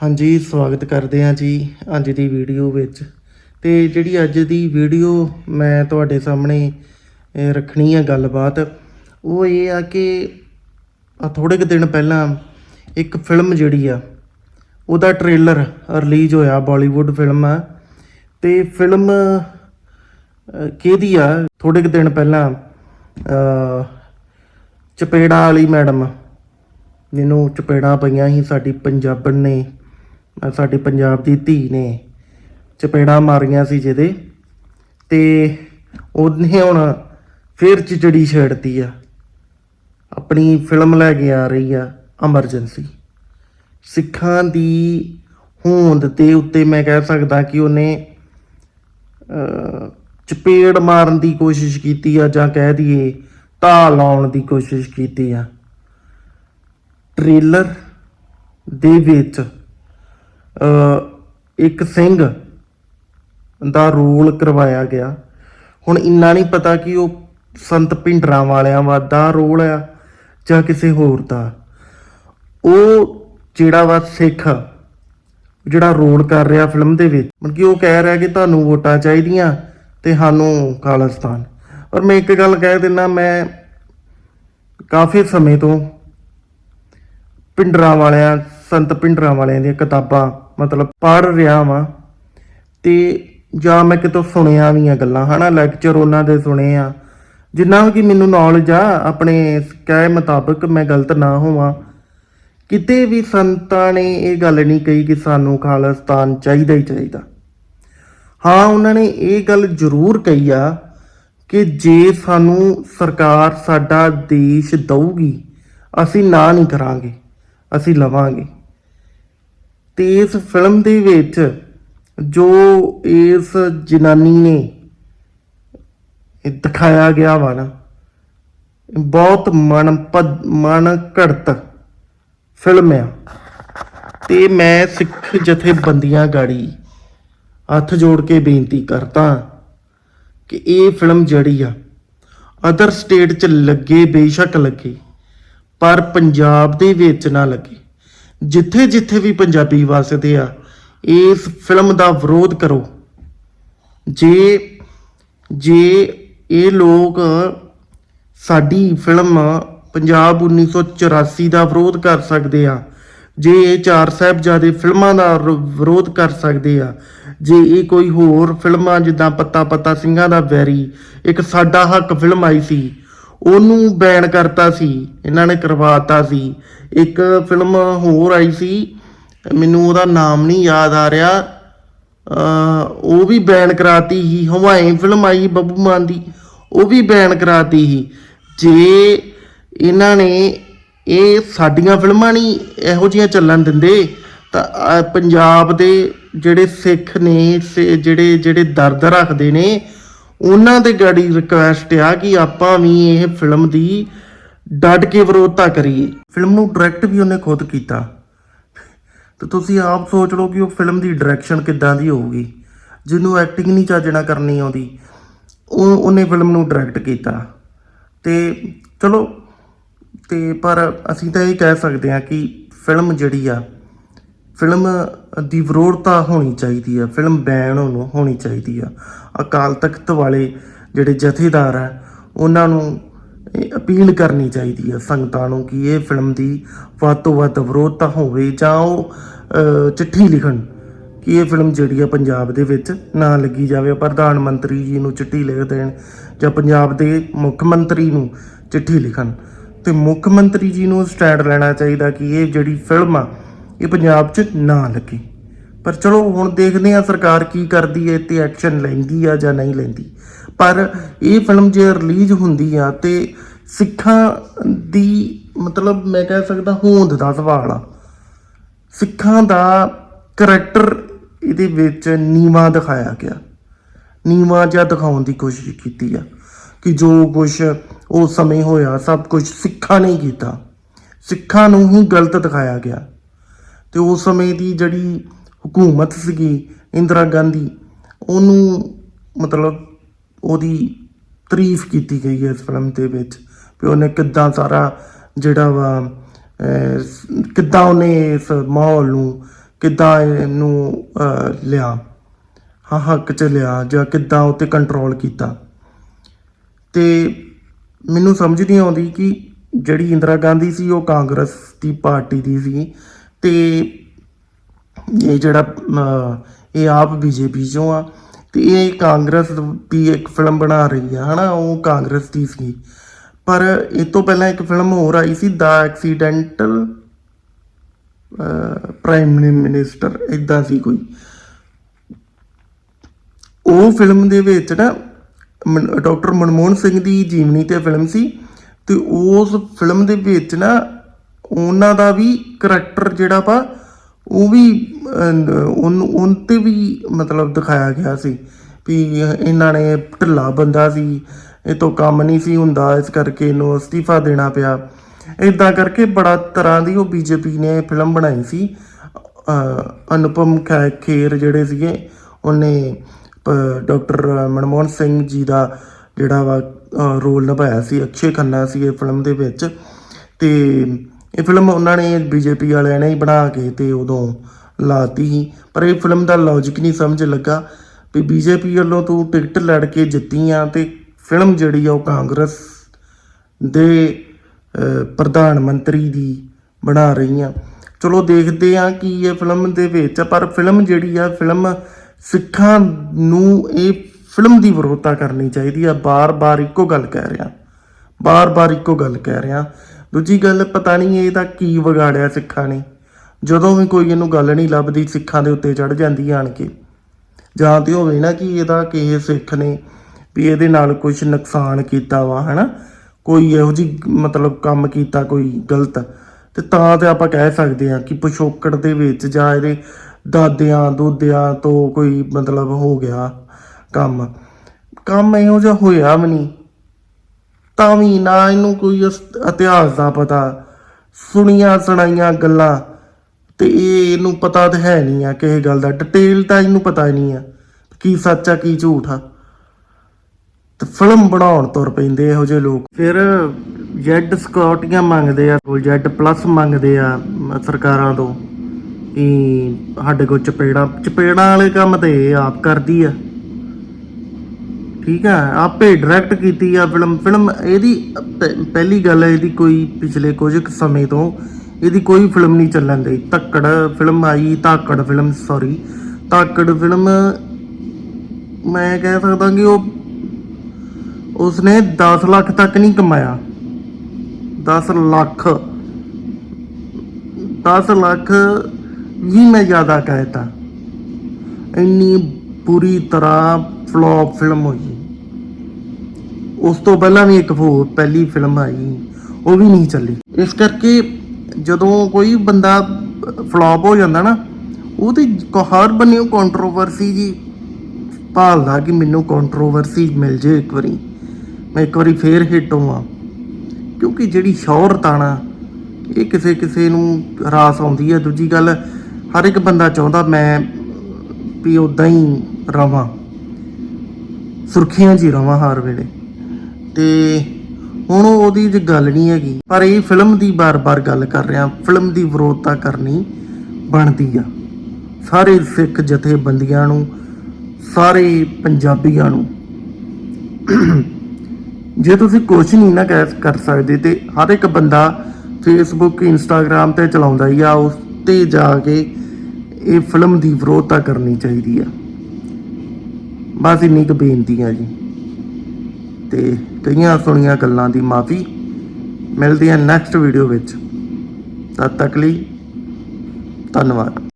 ਹਾਂਜੀ ਸਵਾਗਤ ਕਰਦੇ ਹਾਂ ਜੀ ਅੱਜ ਦੀ ਵੀਡੀਓ ਵਿੱਚ। ਤੇ ਜਿਹੜੀ ਅੱਜ ਦੀ ਵੀਡੀਓ ਮੈਂ ਤੁਹਾਡੇ ਸਾਹਮਣੇ ਰੱਖਣੀ ਹੈ ਗੱਲਬਾਤ ਉਹ ਇਹ ਆ ਕਿ ਆ ਥੋੜੇ ਕੁ ਦਿਨ ਪਹਿਲਾਂ ਇੱਕ ਫਿਲਮ ਜਿਹੜੀ ਆ ਉਹਦਾ ਟ੍ਰੇਲਰ ਰਿਲੀਜ਼ ਹੋਇਆ ਬਾਲੀਵੁੱਡ ਫਿਲਮ ਆ। ਤੇ ਫਿਲਮ ਕਿਹਦੀ ਆ? ਥੋੜੇ ਕੁ ਦਿਨ ਪਹਿਲਾਂ ਅਹ, ਚਪੇੜਾ ਵਾਲੀ ਮੈਡਮ ਜਿਹਨੂੰ ਚਪੇੜਾਂ ਪਈਆਂ ਸੀ ਸਾਡੀ ਪੰਜਾਬਣ ਨੇ। ਸਾਡੇ ਪੰਜਾਬ ਦੀ ਧੀ ਨੇ ਚਪੇੜਾਂ ਮਾਰੀਆਂ ਸੀ ਜਿਹਦੇ। ਤੇ ਉਹਨੇ ਹੁਣ ਫੇਰ ਚਿਚੜੀ ਛੇੜਤੀ ਆ। ਆਪਣੀ ਫਿਲਮ ਲੈ ਕੇ ਆ ਰਹੀ ਆ ਐਮਰਜੈਂਸੀ ਸਿੱਖਾਂ ਦੀ ਹੋਂਦ ਦੇ ਉੱਤੇ ਮੈਂ ਕਹਿ ਸਕਦਾ ਕਿ ਉਹਨੇ ਚਪੇੜ ਮਾਰਨ ਦੀ ਕੋਸ਼ਿਸ਼ ਕੀਤੀ ਆ ਜਾਂ ਕਹਿ ਦਈਏ ਢਾਹ ਲਾਉਣ ਦੀ ਕੋਸ਼ਿਸ਼ ਕੀਤੀ ਆ। ਟ੍ਰੇਲਰ ਦੇ ਵਿੱਚ ਇੱਕ ਸਿੰਘ ਦਾ ਰੋਲ ਕਰਵਾਇਆ ਗਿਆ। ਹੁਣ ਇੰਨਾ ਨਹੀਂ ਪਤਾ ਕਿ ਉਹ ਸੰਤ ਪਿੰਡਰਾਂ ਵਾਲਿਆਂ ਵਾ ਦਾ ਰੋਲ ਆ ਜਾਂ ਕਿਸੇ ਹੋਰ ਦਾ। ਉਹ ਜਿਹੜਾ ਵਾ ਸਿੱਖ, ਜਿਹੜਾ ਰੋਲ ਕਰ ਰਿਹਾ ਫਿਲਮ ਦੇ ਵਿੱਚ, ਮਤਲਬ ਕਿ ਉਹ ਕਹਿ ਰਿਹਾ ਕਿ ਤੁਹਾਨੂੰ ਵੋਟਾਂ ਚਾਹੀਦੀਆਂ ਤੇ ਸਾਨੂੰ ਖਾਲਿਸਤਾਨ ਔਰ ਮੈਂ ਇੱਕ ਗੱਲ ਕਹਿ ਦਿੰਦਾ ਮੈਂ ਕਾਫੀ ਸਮੇਂ ਤੋਂ ਪਿੰਡਰਾਂ ਵਾਲਿਆਂ, ਸੰਤ ਪਿੰਡਰਾਂ ਵਾਲਿਆਂ ਦੀਆਂ ਕਿਤਾਬਾਂ ਮਤਲਬ ਪੜ੍ਹ ਰਿਹਾ ਵਾਂ ਤੇ ਜਾਂ ਮੈਂ ਕਿਤੋਂ ਸੁਣਿਆ ਵੀ ਆ ਗੱਲਾਂ, ਹਨਾ ਲੈਕਚਰ ਉਹਨਾਂ ਦੇ ਸੁਣੇ ਆ। ਜਿੰਨਾ ਕਿ ਮੈਨੂੰ ਨੌਲੇਜ ਆ, ਆਪਣੇ ਕਹਿ ਮੁਤਾਬਕ ਮੈਂ ਗਲਤ ਨਾ ਹੋਵਾਂ। ਕਿਤੇ ਵੀ ਸੰਤਾਂ ਨੇ ਇਹ ਗੱਲ ਨਹੀਂ ਕਹੀ ਕਿ ਸਾਨੂੰ ਖਾਲਸਤਾਨ ਚਾਹੀਦਾ ਹੀ ਚਾਹੀਦਾ। ਹਾਂ, ਉਹਨਾਂ ਨੇ ਇਹ ਗੱਲ ਜ਼ਰੂਰ ਕਹੀ ਆ ਕਿ ਜੇ ਸਾਨੂੰ ਸਰਕਾਰ ਸਾਡਾ ਦੇਸ਼ ਦਊਗੀ, ਅਸੀਂ ਨਾ ਨਹੀਂ ਕਰਾਂਗੇ, ਅਸੀਂ ਲਵਾਂਗੇ। ਤੇ ਇਸ ਫਿਲਮ ਦੇ ਵਿੱਚ ਜੋ ਇਸ ਜਨਾਨੀ ਨੇ ਦਿਖਾਇਆ ਗਿਆ ਵਾ ਨਾ, ਬਹੁਤ ਮਨ ਮਨ ਘੜਤ ਫਿਲਮ ਆ। ਤੇ ਮੈਂ ਸਿੱਖ ਜਥੇਬੰਦੀਆਂ ਗਾੜੀ ਹੱਥ ਜੋੜ ਕੇ ਬੇਨਤੀ ਕਰਦਾ ਕਿ ਇਹ ਫਿਲਮ ਜਿਹੜੀ ਆ ਅਦਰ ਸਟੇਟ 'ਚ ਲੱਗੇ, ਬੇਸ਼ੱਕ ਲੱਗੇ, ਪਰ ਪੰਜਾਬ ਦੇ ਵਿੱਚ ਨਾ ਲੱਗੇ। ਜਿੱਥੇ ਜਿੱਥੇ ਵੀ ਪੰਜਾਬੀ ਵਸਦੇ ਆ, ਇਸ ਫਿਲਮ ਦਾ ਵਿਰੋਧ ਕਰੋ। ਜੇ ਜੇ ਇਹ ਲੋਕ ਸਾਡੀ ਫਿਲਮ ਪੰਜਾਬ 1984 ਦਾ ਵਿਰੋਧ ਕਰ ਸਕਦੇ ਆ, ਜੇ ਇਹ ਚਾਰ ਸਾਹਿਬਜ਼ਾਦੇ ਫਿਲਮਾਂ ਦਾ ਰ- ਵਿਰੋਧ ਕਰ ਸਕਦੇ ਆ, ਜੇ ਇਹ ਕੋਈ ਹੋਰ ਫਿਲਮਾਂ ਜਿੱਦਾਂ ਪੱਤਾ ਪੱਤਾ ਸਿੰਘਾਂ ਦਾ ਵੈਰੀ, ਇੱਕ ਸਾਡਾ ਹੱਕ ਫਿਲਮ ਆਈ ਸੀ ਉਹਨੂੰ ਬੈਨ ਕਰਤਾ ਸੀ, ਇਹਨਾਂ ਨੇ ਕਰਵਾਤਾ ਸੀ। ਇੱਕ ਫਿਲਮ ਹੋਰ ਆਈ ਸੀ, ਮੈਨੂੰ ਉਹਦਾ ਨਾਮ ਨਹੀਂ ਯਾਦ ਆ ਰਿਹਾ। ਉਹ ਵੀ ਬੈਨ ਕਰਾਤੀ ਸੀ ਹਵਾਈ ਫਿਲਮ ਆਈ ਬੱਬੂ ਮਾਨ ਦੀ, ਉਹ ਵੀ ਬੈਨ ਕਰਾਤੀ ਸੀ। ਜੇ ਇਹਨਾਂ ਨੇ ਇਹ ਸਾਡੀਆਂ ਫਿਲਮਾਂ ਨਹੀਂ ਇਹੋ ਜਿਹੀਆਂ ਚੱਲਣ ਦਿੰਦੇ, ਤਾਂ ਪੰਜਾਬ ਦੇ ਜਿਹੜੇ ਸਿੱਖ ਨੇ, ਸੇ- ਜਿਹੜੇ ਜਿਹੜੇ ਦਰਦ ਰੱਖਦੇ ਨੇ ਉਹਨਾਂ ਦੇ ਗਾੜੀ ਰਿਕੁਐਸਟ ਆ ਕਿ ਆਪਾਂ ਵੀ ਇਹ ਫਿਲਮ ਦੀ ਡਟ ਕੇ ਵਿਰੋਧਤਾ ਕਰੀਏ। ਫਿਲਮ ਨੂੰ ਡਾਇਰੈਕਟ ਵੀ ਉਹਨੇ ਖੁਦ ਕੀਤਾ। ਤੇ ਤੁਸੀਂ ਆਪ ਸੋਚ ਲਓ ਕਿ ਉਹ ਫਿਲਮ ਦੀ ਡਾਇਰੈਕਸ਼ਨ ਕਿੱਦਾਂ ਦੀ ਹੋਊਗੀ। ਜਿਹਨੂੰ ਐਕਟਿੰਗ ਨਹੀਂ ਚੱਜਣਾ ਕਰਨੀ ਆਉਂਦੀ, ਉਹ ਉਹਨੇ ਫਿਲਮ ਨੂੰ ਡਾਇਰੈਕਟ ਕੀਤਾ। ਤੇ ਚਲੋ, ਤੇ ਪਰ ਅਸੀਂ ਤਾਂ ਇਹ ਕਹਿ ਸਕਦੇ ਹਾਂ ਕਿ ਫਿਲਮ ਜਿਹੜੀ ਆ ਫਿਲਮ ਦੀ ਵਿਰੋਧਤਾ ਹੋਣੀ ਚਾਹੀਦੀ ਆ, ਫਿਲਮ ਬੈਨ ਹੋਣੀ ਚਾਹੀਦੀ ਆ। ਅਕਾਲ ਤਖਤ ਵਾਲੇ ਜਿਹੜੇ ਜਥੇਦਾਰ ਆ, ਉਹਨਾਂ ਨੂੰ ਅਪੀਲ ਕਰਨੀ ਚਾਹੀਦੀ ਆ ਸੰਗਤਾਂ ਨੂੰ ਕਿ ਇਹ ਫਿਲਮ ਦੀ ਵੱਧ ਤੋਂ ਵੱਧ ਵਿਰੋਧਤਾ ਹੋਵੇ ਜਾਂ ਉਹ ਚਿੱਠੀ ਲਿਖਣ ਕਿ ਇਹ ਫਿਲਮ ਜਿਹੜੀ ਆ ਪੰਜਾਬ ਦੇ ਵਿੱਚ ਨਾ ਲੱਗੀ ਜਾਵੇ, ਪ੍ਰਧਾਨ ਮੰਤਰੀ ਜੀ ਨੂੰ ਚਿੱਠੀ ਲਿਖ ਦੇਣ ਜਾਂ ਪੰਜਾਬ ਦੇ ਮੁੱਖ ਮੰਤਰੀ ਨੂੰ ਚਿੱਠੀ ਲਿਖਣ। ਤੇ ਮੁੱਖ ਮੰਤਰੀ ਜੀ ਨੂੰ ਸਟੈਂਡ ਲੈਣਾ ਚਾਹੀਦਾ ਕਿ ਇਹ ਜਿਹੜੀ ਫਿਲਮ ਆ ਇਹ ਪੰਜਾਬ 'ਚ ਨਾ ਲੱਗੇ। ਪਰ ਚਲੋ, ਹੁਣ ਦੇਖਦੇ ਆ ਸਰਕਾਰ ਕੀ ਕਰਦੀ ਹੈ ਤੇ ਐਕਸ਼ਨ ਲੈਂਦੀ ਆ ਜਾਂ ਨਹੀਂ ਲੈਂਦੀ। ਪਰ ਇਹ ਫਿਲਮ ਜੇ ਰਿਲੀਜ਼ ਹੁੰਦੀ ਆ ਤੇ ਸਿੱਖਾਂ ਦੀ ਮਤਲਬ ਮੈਂ ਕਹਿ ਸਕਦਾ ਹੋਂਦ ਦਾ ਸਵਾਲ ਆ। ਸਿੱਖਾਂ ਦਾ ਕਰੈਕਟਰ ਇਹਦੇ ਵਿੱਚ ਨੀਵਾ ਦਿਖਾਇਆ ਗਿਆ। ਨੀਵਾ ਜਿਹਾ ਦਿਖਾਉਣ ਦੀ ਕੋਸ਼ਿਸ਼ ਕੀਤੀ ਆ ਕਿ ਜੋ ਕੁਝ ਉਸ ਸਮੇਂ ਹੋਇਆ, ਸਭ ਕੁਝ ਸਿੱਖਾਂ ਨੇ ਕੀਤਾ। ਸਿੱਖਾਂ ਨੂੰ ਹੀ ਗਲਤ ਦਿਖਾਇਆ ਗਿਆ। ਤੇ ਉਸ ਸਮੇਂ ਦੀ ਜਿਹੜੀ ਹਕੂਮਤ ਸੀਗੀ ਇੰਦਰਾ ਗਾਂਧੀ, ਉਹਨੂੰ ਮਤਲਬ ਉਹਦੀ ਤਾਰੀਫ ਕੀਤੀ ਗਈ ਹੈ ਇਸ ਫਿਲਮ ਦੇ ਵਿੱਚ ਵੀ ਉਹਨੇ ਕਿੱਦਾਂ ਸਾਰਾ ਜਿਹੜਾ ਵਾ ਕਿੱਦਾਂ ਉਹਨੇ ਇਸ ਮਾਹੌਲ ਨੂੰ ਕਿੱਦਾਂ ਇਹਨੂੰ ਲਿਆ, ਹਾਂ, ਹੱਕ ਚ ਲਿਆ ਜਾਂ ਕਿੱਦਾਂ ਉੱਤੇ ਕੰਟਰੋਲ ਕੀਤਾ। ਤੇ ਮੈਨੂੰ ਸਮਝ ਨਹੀਂ ਆਉਂਦੀ ਕਿ ਜਿਹੜੀ ਇੰਦਰਾ ਗਾਂਧੀ ਸੀ ਉਹ ਕਾਂਗਰਸ ਦੀ ਪਾਰਟੀ ਦੀ ਸੀ ਤੇ ਇਹ ਜਿਹੜਾ ਇਹ ਆਪ ਬੀਜੇਪੀ ਚੋਂ ਆ, ਤੇ ਇਹ ਕਾਂਗਰਸ ਦੀ ਇੱਕ ਫਿਲਮ ਬਣਾ ਰਹੀ ਆ, ਹਨਾ, ਉਹ ਕਾਂਗਰਸ ਦੀ ਸੀ। ਪਰ ਇਹ ਤੋਂ ਪਹਿਲਾਂ ਇੱਕ ਫਿਲਮ ਹੋਰ ਆਈ ਸੀ ਦਾ ਐਕਸੀਡੈਂਟਲ ਪ੍ਰਾਈਮ ਮਿਨਿਸਟਰ ਇਦਾਂ ਸੀ ਕੋਈ। ਉਹ ਫਿਲਮ ਦੇ ਵਿੱਚ ਨਾ ਡਾਕਟਰ ਮਨਮੋਹਨ ਸਿੰਘ ਦੀ ਜੀਵਨੀ ਤੇ ਫਿਲਮ ਸੀ, ਤੇ ਉਸ ਫਿਲਮ ਦੇ ਵਿੱਚ ਨਾ ਉਹਨਾਂ ਦਾ ਵੀ ਕਰੈਕਟਰ ਜਿਹੜਾ ਵਾ, ਉਹ ਵੀ ਉਹਨ ਉਨ ਤੇ ਵੀ ਮਤਲਬ ਦਿਖਾਇਆ ਗਿਆ ਸੀ ਵੀ ਇਹਨਾਂ ਨੇ ਢਿੱਲਾ ਬੰਦਾ ਸੀ, ਇਹ ਤੋਂ ਕੰਮ ਨਹੀਂ ਸੀ ਹੁੰਦਾ, ਇਸ ਕਰਕੇ ਇਹਨੂੰ ਅਸਤੀਫਾ ਦੇਣਾ ਪਿਆ। ਇਦਾਂ ਕਰਕੇ ਬੜਾ ਤਰ੍ਹਾਂ ਦੀ ਉਹ ਬੀਜੇਪੀ ਨੇ ਫਿਲਮ ਬਣਾਈ ਸੀ। ਅਨੁਪਮ ਖੈ- ਖੇਰ ਜਿਹੜੇ ਸੀਗੇ, ਉਹਨੇ ਡਾਕਟਰ ਮਨਮੋਹਨ ਸਿੰਘ ਜੀ ਦਾ ਜਿਹੜਾ ਵਾ ਰੋਲ ਨਿਭਾਇਆ ਸੀ, ਅਕਸ਼ੇ ਖੰਨਾ ਸੀ ਇਹ ਫਿਲਮ ਦੇ ਵਿੱਚ। ਤੇ ਇਹ ਫਿਲਮ ਉਹਨਾਂ ਨੇ ਬੀਜੇਪੀ ਵਾਲਿਆਂ ਨੇ ਹੀ ਬਣਾ ਕੇ ਤੇ ਉਦੋਂ ਲਾਤੀ ਸੀ। ਪਰ ਇਹ ਫਿਲਮ ਦਾ ਲੌਜੀਕ ਨਹੀਂ ਸਮਝ ਲੱਗਾ ਵੀ ਬੀਜੇਪੀ ਵੱਲੋਂ ਤੂੰ ਟਿਕਟ ਲੜ ਕੇ ਜਿੱਤੀ ਆ ਤੇ ਫਿਲਮ ਜਿਹੜੀ ਆ ਉਹ ਕਾਂਗਰਸ ਦੇ ਪ੍ਰਧਾਨ ਮੰਤਰੀ ਦੀ ਬਣਾ ਰਹੀ ਆ। ਚਲੋ ਦੇਖਦੇ ਆ ਕਿ ਇਹ ਫਿਲਮ ਦੇ ਵਿੱਚ ਪਰ ਫਿਲਮ ਜਿਹੜੀ ਆ, ਫਿਲਮ ਸਿੱਖਾਂ ਨੂੰ ਇਹ ਫਿਲਮ ਦੀ ਵਿਰੋਧਤਾ ਕਰਨੀ ਚਾਹੀਦੀ ਆ। ਬਾਰ-ਬਾਰ ਇੱਕੋ ਗੱਲ ਕਹਿ ਰਿਹਾ। ਬਾਰ-ਬਾਰ ਇੱਕੋ ਗੱਲ ਕਹਿ ਰਿਹਾ ਦੂਜੀ ਗੱਲ, ਪਤਾ ਨਹੀਂ ਇਹਦਾ ਕੀ ਵਿਗਾੜਿਆ ਸਿੱਖਾਂ ਨੇ। ਜਦੋਂ ਵੀ ਕੋਈ ਇਹਨੂੰ ਗੱਲ ਨਹੀਂ ਲੱਭਦੀ, ਸਿੱਖਾਂ ਦੇ ਉੱਤੇ ਚੜ ਜਾਂਦੀ ਆਣ ਕੇ। ਜਾਂ ਤੇ ਹੋਵੇ ਨਾ ਕਿ ਇਹਦਾ ਕਿਸੇ ਸਿੱਖ ਨੇ ਵੀ ਇਹਦੇ ਨਾਲ ਕੁਝ ਨੁਕਸਾਨ ਕੀਤਾ ਵਾ, ਹਨਾ? ਕੋਈ ਇਹੋ ਜੀ ਮਤਲਬ ਕੰਮ ਕੀਤਾ, ਕੋਈ ਗਲਤ। ਤੇ ਤਾਂ ਤੇ ਆਪਾਂ ਕਹਿ ਸਕਦੇ ਹਾਂ ਕਿ ਪਿਛੋਕੜ ਦੇ ਵਿੱਚ ਜਾਂ ਇਹਦੇ ਦਾਦਿਆਂ ਦੋਦਿਆਂ ਤੋਂ ਕੋਈ ਮਤਲਬ ਹੋ ਗਿਆ ਕੰਮ। ਕੰਮ ਇਹੋ ਜਿਹਾ ਹੋਇਆ ਵੀ ਨਹੀਂ। ਤਾਂ ਵੀ ਨਾ ਇਹਨੂੰ ਕੋਈ ਇਤਿਹਾਸ ਦਾ ਪਤਾ। ਸੁਣੀਆਂ ਸੁਣਾਈਆਂ ਗੱਲਾਂ। ਤੇ ਇਹ ਇਹਨੂੰ ਪਤਾ ਤਾਂ ਹੈ ਨਹੀਂ ਆ ਕਿਸੇ ਗੱਲ ਦਾ। ਡਿਟੇਲ ਤਾਂ ਇਹਨੂੰ ਪਤਾ ਹੀ ਨਹੀਂ ਆ ਕੀ ਸੱਚ ਆ, ਕੀ ਝੂਠ ਆ। ਤੇ ਫਿਲਮ ਬਣਾਉਣ ਤੁਰ ਪੈਂਦੇ ਇਹੋ ਜਿਹੇ ਲੋਕ। ਫਿਰ ਜੈਡ ਸਕਿਉਰਟੀਆਂ ਮੰਗਦੇ ਆ? ਜੈਡ ਪਲੱਸ ਮੰਗਦੇ ਆ ਸਰਕਾਰਾਂ ਤੋਂ ਕਿ ਸਾਡੇ ਕੋਲ ਚਪੇੜਾ ਚਪੇੜਾਂ ਵਾਲੇ ਕੰਮ ਤੇ ਇਹ ਆਪ ਕਰਦੀ ਆ। ਠੀਕ ਹੈ, ਆਪੇ ਡਾਇਰੈਕਟ ਕੀਤੀ ਆ ਫਿਲਮ ਫਿਲਮ ਇਹਦੀ ਪ- ਪਹਿਲੀ ਗੱਲ ਹੈ, ਇਹਦੀ ਕੋਈ ਪਿਛਲੇ ਕੁਝ ਕੁ ਸਮੇਂ ਤੋਂ ਇਹਦੀ ਕੋਈ ਫਿਲਮ ਨਹੀਂ ਚੱਲਣ ਦੀ ਧੱਕੜ ਫਿਲਮ ਆਈ, Dhaakad film sorry Dhaakad film ਮੈਂ ਕਹਿ ਸਕਦਾ ਕਿ ਉਹ, ਉਸਨੇ 10 ਲੱਖ ਤੱਕ ਨਹੀਂ ਕਮਾਇਆ। 10 ਲੱਖ। 10 ਲੱਖ ਵੀ ਮੈਂ ਜ਼ਿਆਦਾ ਕਹਿਤਾ ਇੰਨੀ ਬੁਰੀ ਤਰ੍ਹਾਂ ਫਲॉप ਫਿਲਮ ਹੋਈ ਉਸ ਤੋਂ ਪਹਿਲਾਂ ਵੀ ਇੱਕ ਹੋਰ ਪਹਿਲੀ ਫਿਲਮ ਆਈ, ਉਹ ਵੀ ਨਹੀਂ ਚੱਲੀ। ਇਸ ਕਰਕੇ ਜਦੋਂ ਕੋਈ ਬੰਦਾ ਫਲॉप ਹੋ ਜਾਂਦਾ ਨਾ ਉਹ ਤੇ ਕ- ਹਰ ਬੰਨਿਓ ਕੰਟਰੋਵਰਸੀ ਜੀ ਭਾਲਦਾ ਕਿ ਮੈਨੂੰ ਕੰਟਰੋਵਰਸੀ ਮਿਲ ਜੇ ਇੱਕ ਵਾਰੀ। ਮੈਂ ਇੱਕ ਵਾਰੀ ਫੇਰ ਹਿੱਟ ਹੋਵਾਂ। ਕਿਉਂਕਿ ਜਿਹੜੀ ਸ਼ੌਹਰਤ ਆ ਇਹ ਕਿਸੇ ਕਿਸੇ ਨੂੰ ਰਾਸ ਆਉਂਦੀ ਹੈ। ਦੂਜੀ ਗੱਲ, ਹਰ ਇੱਕ ਬੰਦਾ ਚਾਹੁੰਦਾ ਮੈਂ ਵੀ ਉਦਾਂ ਹੀ ਰਵਾਂ। ਸੁਰਖੀਆਂ 'ਚ ਹੀ ਰਵਾਂ ਹਰ ਵੇਲੇ। ਤੇ ਹੁਣ ਉਹਦੀ ਜੇ ਗੱਲ ਨਹੀਂ ਹੈਗੀ, ਪਰ ਇਹ ਫਿਲਮ ਦੀ ਬਾਰ-ਬਾਰ ਗੱਲ ਕਰ ਰਿਹਾ, ਫਿਲਮ ਦੀ ਵਿਰੋਧਤਾ ਕਰਨੀ ਬਣਦੀ ਆ। ਸਾਰੇ ਸਿੱਖ ਜਥੇਬੰਦੀਆਂ ਨੂੰ, ਸਾਰੇ ਪੰਜਾਬੀਆਂ ਨੂੰ। ਜੇ ਤੁਸੀਂ ਕੁਛ ਨਹੀਂ ਨਾ ਕਹਿ ਕਰ ਸਕਦੇ ਤੇ ਹਰ ਇੱਕ ਬੰਦਾ ਫੇਸਬੁੱਕ ਇੰਸਟਾਗ੍ਰam ਤੇ ਚਲਾਉਂਦਾ ਹੀ ਆ, ਉਸ ਤੇ ਜਾ ਕੇ ਇਹ ਫਿਲਮ ਦੀ ਵਿਰੋਧਤਾ ਕਰਨੀ ਚਾਹੀਦੀ ਆ। ਬਸ ਇੰਨੀ ਕੁ ਬੇਨਤੀ ਹੈ ਜੀ। ਤੇ ਕਈਆਂ ਸੁਣੀਆਂ ਗੱਲਾਂ ਦੀ ਮਾਫੀ ਮਿਲਦੇ ਆ ਨੈਕਸਟ ਵੀਡੀਓ ਵਿੱਚ। ਤਦ ਤੱਕ ਲਈ ਧੰਨਵਾਦ।